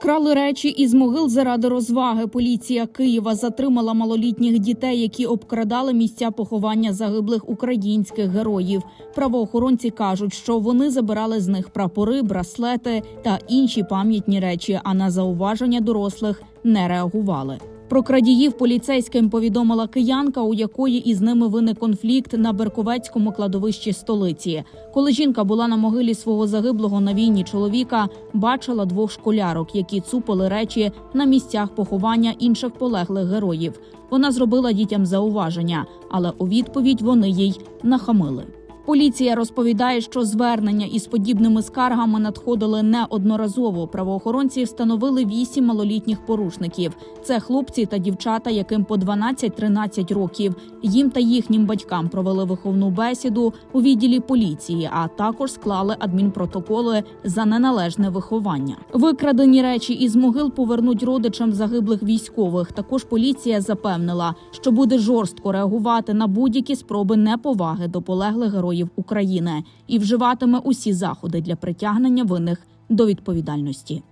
Крали речі із могил заради розваги. Поліція Києва затримала малолітніх дітей, які обкрадали місця поховання загиблих українських героїв. Правоохоронці кажуть, що вони забирали з них прапори, браслети та інші пам'ятні речі, а на зауваження дорослих не реагували. Про крадіїв поліцейським повідомила киянка, у якої із ними виник конфлікт на Берковецькому кладовищі столиці. Коли жінка була на могилі свого загиблого на війні чоловіка, бачила двох школярок, які цупили речі на місцях поховання інших полеглих героїв. Вона зробила дітям зауваження, але у відповідь вони їй нахамили. Поліція розповідає, що звернення із подібними скаргами надходили неодноразово. Правоохоронці встановили вісім малолітніх порушників. Це хлопці та дівчата, яким по 12-13 років. Їм та їхнім батькам провели виховну бесіду у відділі поліції, а також склали адмінпротоколи за неналежне виховання. Викрадені речі із могил повернуть родичам загиблих військових. Також поліція запевнила, що буде жорстко реагувати на будь-які спроби неповаги до полеглих героїв України і вживатиме усі заходи для притягнення винних до відповідальності.